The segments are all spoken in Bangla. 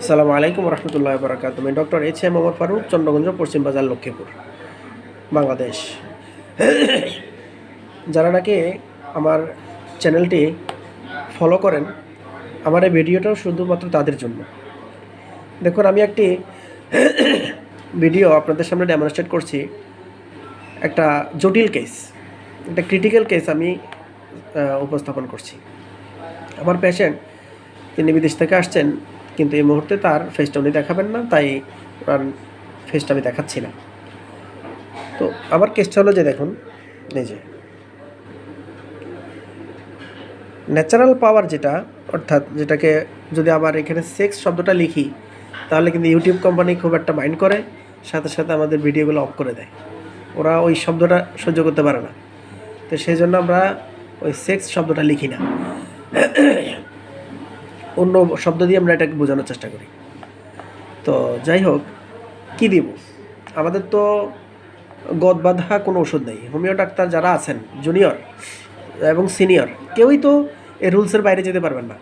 আসসালামু আলাইকুম রহমতুল্লাহ বরাকাত আমি doctor H M Omar Faruk, Chandraganj, Paschim Bazar, Lakshmipur, Bangladesh. যারা নাকি আমার চ্যানেলটি ফলো করেন, আমার এই ভিডিওটাও শুধুমাত্র তাদের জন্য। দেখুন, আমি একটি ভিডিও আপনাদের সামনে ডেমনস্ট্রেট করছি। একটা জটিল কেস একটা ক্রিটিক্যাল কেস আমি উপস্থাপন করছি। আমার পেশেন্ট তিনি বিদেশ থেকে আসছেন। কিন্তু এই মুহূর্তে তার ফেসটা উনি দেখাবেন না, তাই ওনার ফেসটা আমি দেখাচ্ছি না। তো আমার কেসটা হলো যে দেখুন যে। ন্যাচারাল পাওয়ার যেটা, অর্থাৎ যেটাকে যদি আবার এখানে সেক্স শব্দটা লিখি, তাহলে কিন্তু ইউটিউব কোম্পানি খুব একটা মাইন্ড করে, সাথে সাথে আমাদের ভিডিওগুলো অফ করে দেয়। ওরা ওই শব্দটা সহ্য করতে পারে না। তো সেই জন্য আমরা ওই সেক্স শব্দটা লিখি না। অন্য শব্দ দিয়ে আমরা এটাকে বোঝানোর চেষ্টা করি। তো যাই হোক, কি দিব? আমাদের তো গদ বাঁধা কোনো ওষুধ নেই। হোমিও ডাক্তার যারা আছেন জুনিয়র এবং সিনিয়র কেউই তো এই রুলসের বাইরে যেতে পারবেন না।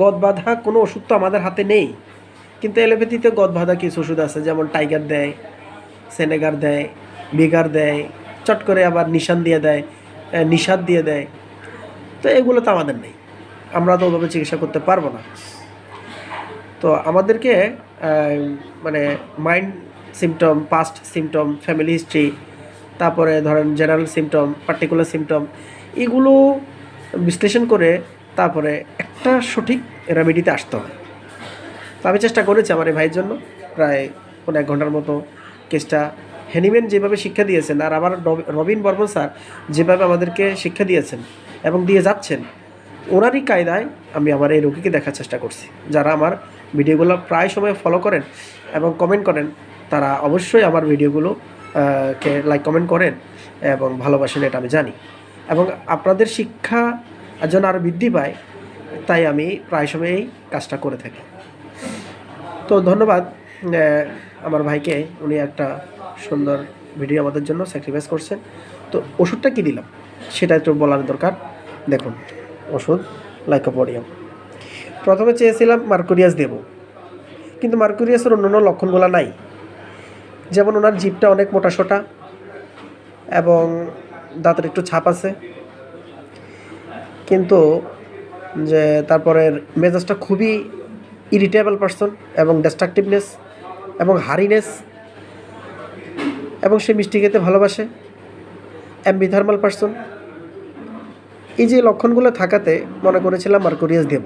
গদ বাঁধা কোনো ওষুধ তো আমাদের হাতে নেই। কিন্তু এলোপ্যাথিতে গদ বাঁধা কিছু ওষুধ আছে, যেমন টাইগার দেয়, সেনেগার দেয়, বিগার দেয়, চট করে আবার নিশান দিয়ে দেয় নিষাদ দিয়ে দেয়। তো এগুলো তো আমাদের নেই। আমরা তো ওভাবে চিকিৎসা করতে পারব না। তো আমাদেরকে মানে mind symptom past symptom family history তারপরে ধরেন জেনারেল সিমটম পার্টিকুলার সিমটম এগুলো বিশ্লেষণ করে তারপরে একটা সঠিক রেমেডিতে আসতে হয়। তো আমি চেষ্টা করেছি আমার এই ভাইয়ের জন্য, প্রায় কোনো এক ঘণ্টার মতো কেসটা হ্যানিম্যান যেভাবে শিক্ষা দিয়েছেন, আর আমার রবিন বর্মন স্যার যেভাবে আমাদেরকে শিক্ষা দিয়েছেন এবং দিয়ে যাচ্ছেন ওনারই কায়দায় আমি আমার এই রোগীকে দেখার চেষ্টা করছি। যারা আমার ভিডিওগুলো প্রায় সময় ফলো করেন এবং কমেন্ট করেন, তারা অবশ্যই আমার ভিডিওগুলো কে লাইক কমেন্ট করেন এবং ভালোবাসেন, এটা আমি জানি। এবং আপনাদের শিক্ষা যেন আরও বৃদ্ধি পায়, তাই আমি প্রায় সময় এই কাজটা করে থাকি। তো ধন্যবাদ আমার ভাইকে, উনি একটা সুন্দর ভিডিও আমাদের জন্য স্যাক্রিফাইস করছেন। তো ওষুধটা কী দিলাম? সেটা একটু বলার দরকার, দেখুন। ওষুধ, লাইকোপোডিয়াম। প্রথমে চেয়েছিলাম মার্কুরিয়াস দেব। কিন্তু মার্কুরিয়াসের অন্যান্য লক্ষণগুলো নাই। যেমন ওনার জিপটা অনেক মোটা সোটা এবং দাঁতের একটু ছাপ আছে। কিন্তু যে তারপরে মেজাজটা খুবই ইরিটেবল পারসন এবং ডিস্ট্রাকটিভনেস এবং হারিনেস এবং সে মিষ্টি খেতে ভালোবাসে। অ্যাম্বিথার্মাল পারসন এই যে লক্ষণগুলো থাকাতে মনে করেছিলাম মার্কুরিয়াস দেব।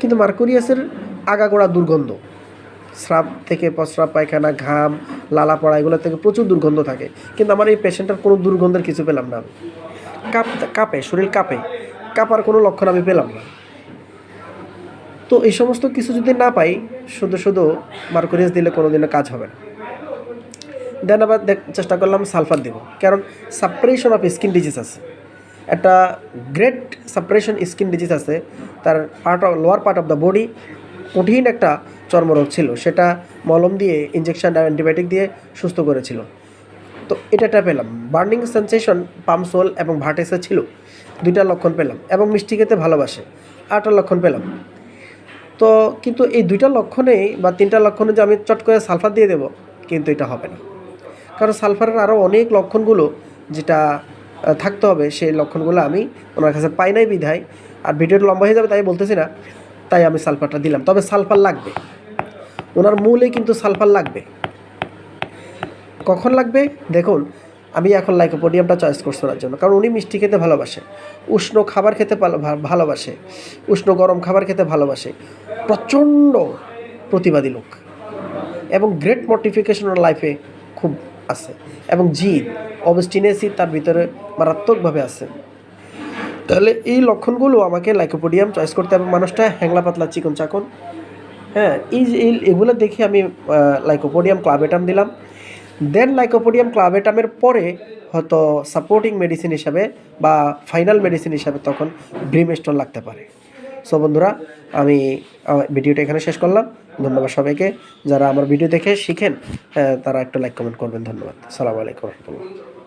কিন্তু মার্কুরিয়াসের আগাগোড়া দুর্গন্ধ, স্রাব থেকে প্রস্রাব, পায়খানা, ঘাম লালা পড়া এগুলো থেকে প্রচুর দুর্গন্ধ থাকে। কিন্তু আমার এই পেশেন্টের কোনো দুর্গন্ধের কিছু পেলাম না আমি। কাপ, কাঁপে, শরীর কাঁপে, কাঁপার কোনো লক্ষণ আমি পেলাম না। তো এই সমস্ত কিছু যদি না পাই, শুধু শুধু মার্কুরিয়াস দিলে কোনো দিনও কাজ হবে না। দেন আবার চেষ্টা করলাম সালফার দেব। কারণ সাপ্রেশন অফ স্কিন ডিজিজ আছে। একটা গ্রেট সাপ্রেশন স্কিন ডিজিজ আছে। তার part of lower part of the body কঠিন একটা চর্মরোগ ছিল। সেটা মলম দিয়ে ইঞ্জেকশন অ্যান্টিবায়োটিক দিয়ে সুস্থ করেছিল। তো এটাটা পেলাম। বার্নিং সেন্সেশন পামসোল এবং ভার্টেসে ছিল। দুইটা লক্ষণ পেলাম এবং মিষ্টি খেতে ভালোবাসে। আটটা লক্ষণ পেলাম। তো কিন্তু এই দুইটা লক্ষণেই বা তিনটা লক্ষণে যে আমি চট করে সালফার দিয়ে দেবো, কিন্তু এটা হবে না। কারণ সালফারের আরও অনেক লক্ষণগুলো যেটা থাকতে হবে সেই লক্ষণগুলো আমি ওনার কাছে পাই নাই বিধায়। আর ভিডিওটা লম্বা হয়ে যাবে তাই বলতেছি না, তাই আমি সালফারটা দিলাম। তবে সালফার লাগবে। ওনার মূলে কিন্তু সালফার লাগবে। কখন লাগবে? দেখুন, আমি এখন লাইকোপোডিয়ামটা চয়েস করছি ওনার জন্য, কারণ উনি মিষ্টি খেতে ভালোবাসে। উষ্ণ খাবার খেতে ভালো- ভালোবাসে। উষ্ণ গরম খাবার খেতে ভালোবাসে। প্রচণ্ড প্রতিবাদী লোক। এবং গ্রেট মর্টিফিকেশন ওর লাইফে খুব আছে এবং জিদ অবস্টিনেসি তার ভিতরে মারাত্মকভাবে আছে। তাহলে এই লক্ষণগুলো আমাকে লাইকোপোডিয়াম চয়েস করতে হবে। মানুষটা হ্যাংলা পাতলা, চিকন চাকন। হ্যাঁ এই যে এগুলো দেখে আমি লাইকোপোডিয়াম ক্লাবেটাম দিলাম। দেন লাইকোপোডিয়াম ক্লাবেটামের পরে হয়তো সাপোর্টিং মেডিসিন হিসাবে বা ফাইনাল মেডিসিন হিসাবে তখন ব্রিমস্টোন লাগতে পারে। সো বন্ধুরা, আমি ভিডিওটা এখানে শেষ করলাম। ধন্যবাদ সবাইকে। যারা আমার ভিডিও দেখে শিখেন তারা একটা লাইক কমেন্ট করবেন। ধন্যবাদ। সালামু আলাইকুম রহমতুল্লাহ।